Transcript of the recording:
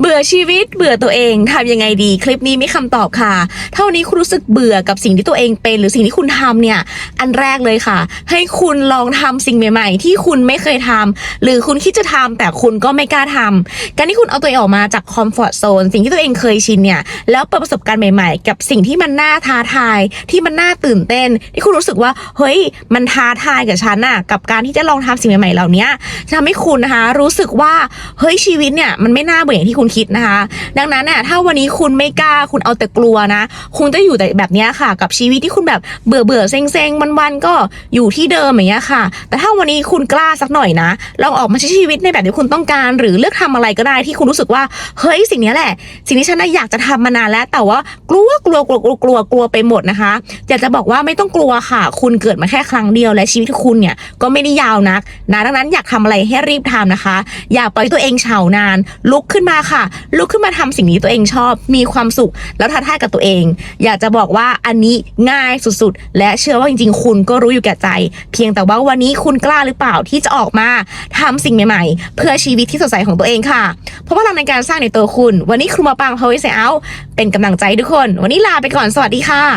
เบื่อชีวิตเบื่อตัวเองทำยังไงดี คลิปนี้มีคำตอบค่ะถ้าวันนี้คุณรู้สึกเบื่อกับสิ่งที่ตัวเองเป็น หรือสิ่งที่คุณทำเนี่ย อันแรกเลยค่ะ ให้คุณลองทำสิ่งใหม่ ๆ ที่คุณไม่เคยทำหรือคุณคิดจะทำแต่คุณก็ไม่กล้าทำการที่คุณเอาตัวเองออกมาจากคอมฟอร์ทโซนสิ่งที่ตัวเองเคยชินเนี่ยแล้วเปิดประสบการณ์ใหม่ ๆ กับสิ่งที่มันน่าท้าทายที่มันน่าตื่นเต้น ที่คุณรู้สึกว่าเฮ้ยมันท้าทายกับฉันน่ะกับการที่จะลองทำสิ่งใหม่ๆเหล่านี้จะทำให้คุณนะคะรู้สึกว่าเฮ้ยชีวิตเนี่ยมันไม่น่าเบื่ออย่างที่คุณคิดนะคะ ดังนั้นน่ะถ้าวันนี้คุณไม่กล้าคุณเอาแต่กลัวนะ คุณจะอยู่แต่แบบนี้ค่ะ กับชีวิตที่คุณแบบเบื่อเบื่อเซ็งเซ็งวันๆก็อยู่ที่เดิมอย่างเงี้ยค่ะ แต่ถ้าวันนี้คุณกล้าสักหน่อยนะลองออกมาใช้ชีวิตในแบบที่คุณต้องการ หรือเลือกทำอะไรก็ได้ที่คุณรู้สึกว่าเฮ้ยสิ่งนี้แหละ สิ่งที่ฉันน่ะอยากจะทำมานานแล้ว แต่ว่ากลัวกลัวกลัวกลัวกลัวกลัวไปหมดนะคะอยากจะบอกว่าไม่ต้องกลัวค่ะ คุณเกิดมาแค่ครั้งเดียวและชีวิตคุณเนี่ยก็ไม่ได้ยาวนักนะดังนั้นอยากทำอะไรให้รีบทำนะคะ อย่าปล่อยตัวเองเฉานาน ลุกขึ้นมาค่ะลุกขึ้นมาทำสิ่งที่ตัวเองชอบ มีความสุข แล้วท้าทายกับตัวเอง อยากจะบอกว่าอันนี้ง่ายสุดๆ และเชื่อว่าจริงๆ คุณก็รู้อยู่แก่ใจ เพียงแต่ว่าวันนี้คุณกล้าหรือเปล่าที่จะออกมาทำสิ่งใหม่ๆ เพื่อชีวิตที่สดใสของตัวเองค่ะ เพราะว่าเราในการสร้างในตัวคุณ วันนี้ครูมาปังพาวเวอร์เซลเป็นกำลังใจทุกคน วันนี้ลาไปก่อนสวัสดีค่ะ